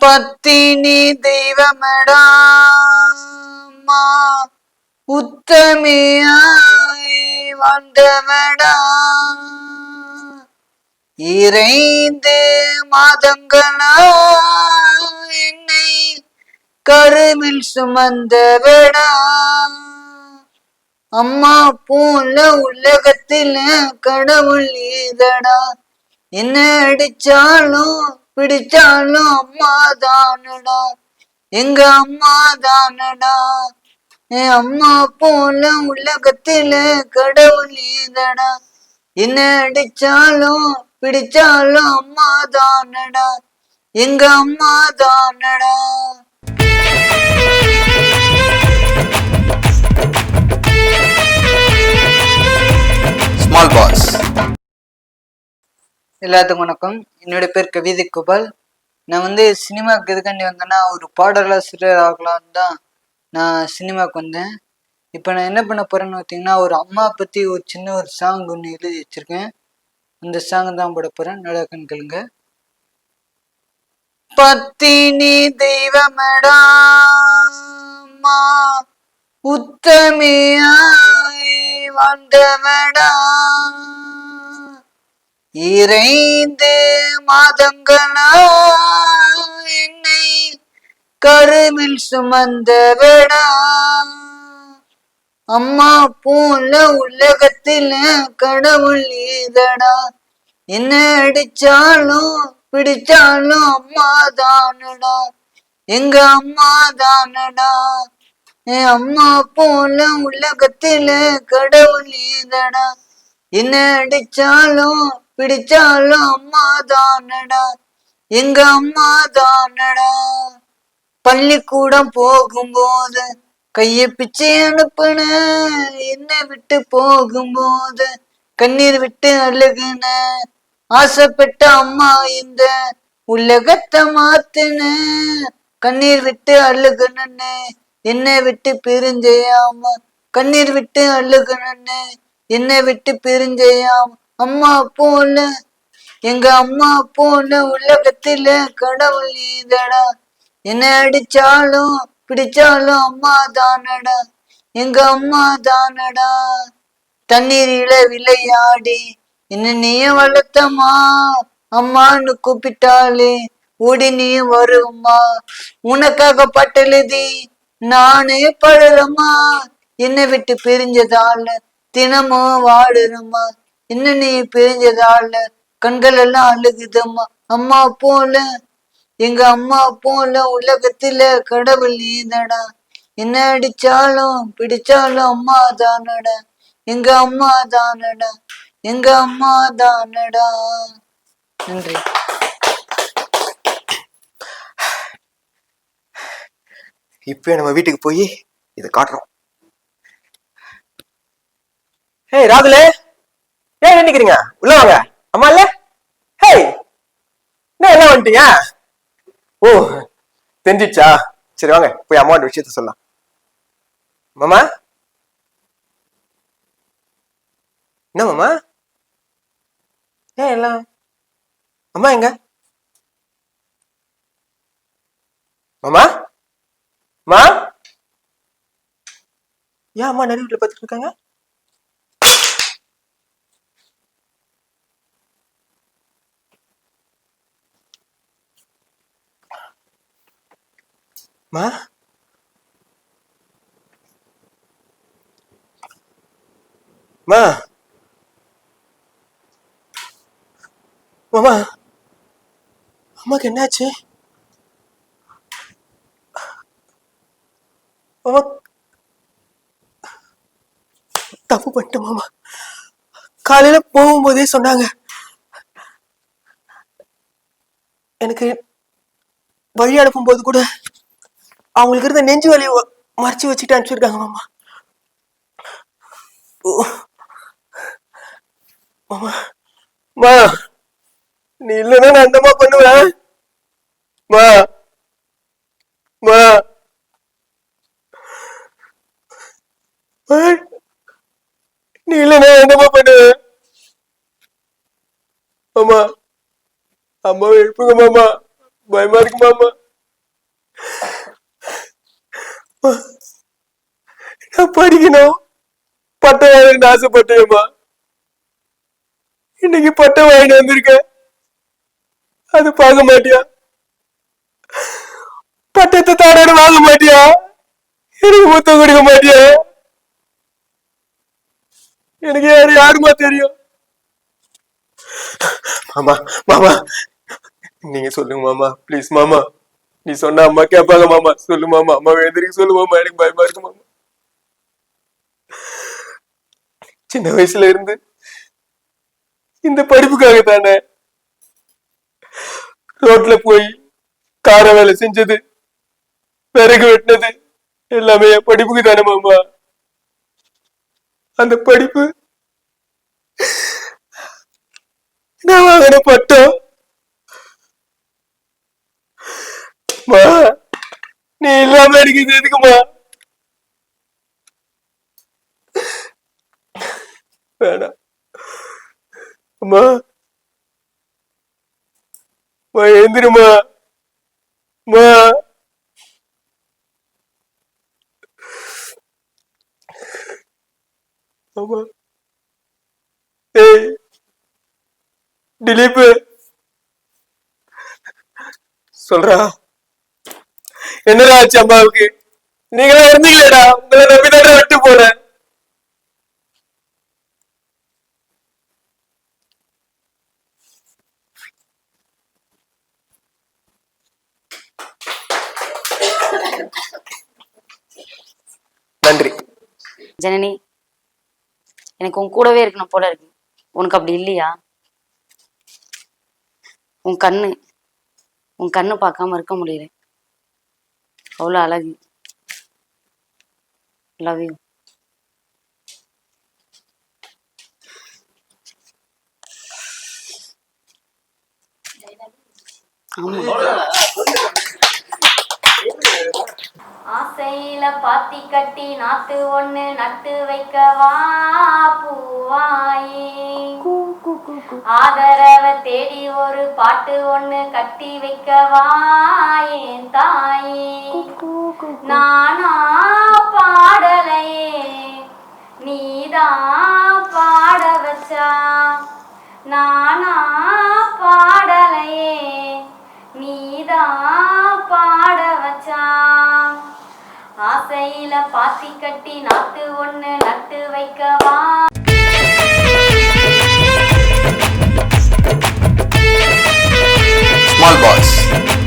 பத்தினி தெய்வமடா அம்மா. உத்தமியாய் வந்தவடா இறைந்து மாதங்களா என்னை கருவில் சுமந்தவடா. அம்மா போல உலகத்துல கடவுள் ஏதடா என்ன அடிச்சாலும் பிடிச்சாலும் அம்மா தானடா? எங்க அம்மா தானடா? என் அம்மா போல உலகத்துல கடவுள் நீதடா என்ன அடிச்சாலும் பிடிச்சாலும் அம்மா தானடா. எங்க அம்மா தானடா? ஸ்மால் பாஸ் எல்லாத்துக்கும் வணக்கம். என்னோட பேர் கவிதை கோபால். நான் வந்து சினிமாவுக்கு எதுக்காண்டி வந்தேன்னா ஒரு பாடலாசிரியர் ஆகலான்னு தான் நான் சினிமாவுக்கு வந்தேன். இப்போ நான் என்ன பண்ண போறேன்னு பார்த்தீங்கன்னா ஒரு அம்மா பற்றி ஒரு சின்ன ஒரு சாங் ஒன்று எழுதி வச்சிருக்கேன். அந்த சாங் தான் போட போகிறேன் நல்லா கேளுங்க பத்தினி தெய்வமடா அம்மா உத்தமியாய் வந்தவடா இறைந்து மாதங்களா என்னை கருவில் சுமந்த வேடா அம்மா போல உலகத்துல கடவுள் நீதடா என்ன அடிச்சாலும் பிடிச்சாலும் அம்மா தானடா. எங்க அம்மா தானடா. என் அம்மா போல உலகத்துல கடவுள் நீதடா என்ன அடிச்சாலும் பிடிச்சாலும் அம்மா தானடா? எங்க அம்மா தானடா? பள்ளிக்கூடம் போகும்போது கைய பிச்சை அனுப்புன என்ன விட்டு போகும்போது கண்ணீர் விட்டு அழுகுன ஆசைப்பட்ட அம்மா இந்த உலகத்தை மாத்துன கண்ணீர் விட்டு அழுகுனன்னு என்னை விட்டு பிரிஞ்சையாம கண்ணீர் விட்டு அழுகுனன்னு என்னை விட்டு பிரிஞ்சையாம. அம்மா போல எங்க அம்மா போல உலகத்துல கடவுள் நீதடா. என்ன அடிச்சாலும் பிடிச்சாலும் அம்மா தானடா. எங்க அம்மா தானடா. தண்ணீரில விளையாடி என்ன நீயும் வளர்த்தம்மா. அம்மான்னு கூப்பிட்டாலே ஓடி நீயும் வருமா உனக்காக பட்டெழுதி நானே பழறம்மா என்னை விட்டு பிரிஞ்சதால தினமும் வாடுறமா என்ன நீ பிரிஞ்சதால கண்கள் எல்லாம் அழுகுதம்மா. அம்மா போல எங்க அம்மா போல உலகத்துல கடவுள் நீதடா என்ன அடிச்சாலும் பிடிச்சாலும் அம்மா தானடா. எங்க அம்மா தானடா. எங்க அம்மா தானடா. நன்றி. இப்போ நம்ம வீட்டுக்கு போய் இதை காட்டுறோம். ஏய் ராகுலே! ஏன் நினைக்கிறீங்க உள்ள வாங்க. அம்மா இல்ல? ஹே என்ன எல்லாம் வந்துட்டீங்க ஓ தெரிஞ்சிச்சா? சரி வாங்க போய் அம்மாவோட விஷயத்த சொல்லலாம். மாமா? என்ன மாமா? ஏன் எல்லாம்? அம்மா எங்க? மாமா? மா? ஏன் அம்மா நிறைய வீட்டுல பார்த்துட்டு இருக்காங்க? மா மா மாமா அம்மாக்கு என்னாச்சு? மாமா தப்பு பண்ணிட்டேன் மாமா. காலையில போகும்போதே சொன்னாங்க. எனக்கு வழி அனுப்பும்போது கூட அவங்களுக்கு இருந்த நெஞ்சு வலியை மறைச்சு வச்சுட்டு அனுப்பிச்சிருக்காங்க மாமா. மாமா. மா. நீ இல்லைன்னா நான் என்னம்மா பண்ணுவேன். மா. மா. நீ இல்லைன்னா என்னம்மா பண்ணுவேன். மாமா. அம்மாவை எழுப்புங்க மாமா. பயமா இருக்கு மாமா. நான் படிக்கணும். பட்டம் வாங்கணும்னு ஆசைப்பட்டேம்மா. இன்னைக்கு பட்டம் வாங்கிட்டு வந்திருக்கேன். அது பார்க்க மாட்டியா? பட்டத்தை தாரோட வாங்க மாட்டியா? எனக்கு முத்தம் கொடுக்க மாட்டியா? எனக்கு யாரு யாருமா தெரியும்? மாமா மாமா. நீங்க சொல்லுங்க மாமா. ப்ளீஸ் மாமா. நீ சொன்ன அம்மா கேட்பாங்க மாமா சொல்லு மாமா. அம்மா எழுந்திரிக்க சொல்லு மாமா. எனக்கு பயமா இருக்கு மாமா. சின்ன வயசுல இருந்து இந்த படிப்புக்காக தானே ரோட்ல போய் கார வேலை செஞ்சது விறகு வெட்டினது எல்லாமே என் படிப்புக்கு தானே மாமா. அந்த படிப்பு நான் வாங்கின பட்டம் மா நீ இல்லாம எனக்கு இது எதுக்குமா வேணாம். அம்மா அம்மா எழுந்திருமா மா அம்மா. ஏய் திலீப். சொல்றா. என்னடா ஆச்சு அம்மாவுக்கு? நீங்களா இருந்தீங்களேடா? உங்களை நம்பிதானே விட்டு போறேன் நன்றி. ஜனனி எனக்கு உன் கூடவே இருக்கணும் போல இருக்கு. உனக்கு அப்படி இல்லையா? உன் கண்ணு உன் கண்ணு பார்க்காம இருக்க முடியல. அவ்வளோ அழகு லவ் யூ ஆசையில பாத்தி கட்டி நாத்து ஒண்ணு நட்டு வைக்கவா பூவாயே. ஆதரவ தேடி ஒரு பாட்டு ஒண்ணு கட்டி வைக்கவா? என் தாயே. நானா பாடலையே. நீதான் பாட வச்சா? நானா பாடலையே. நீதான் பாட வச்சா? ஆசையில பாத்தி கட்டி நாத்து ஒண்ணு நட்டு வைக்கவா? smallpox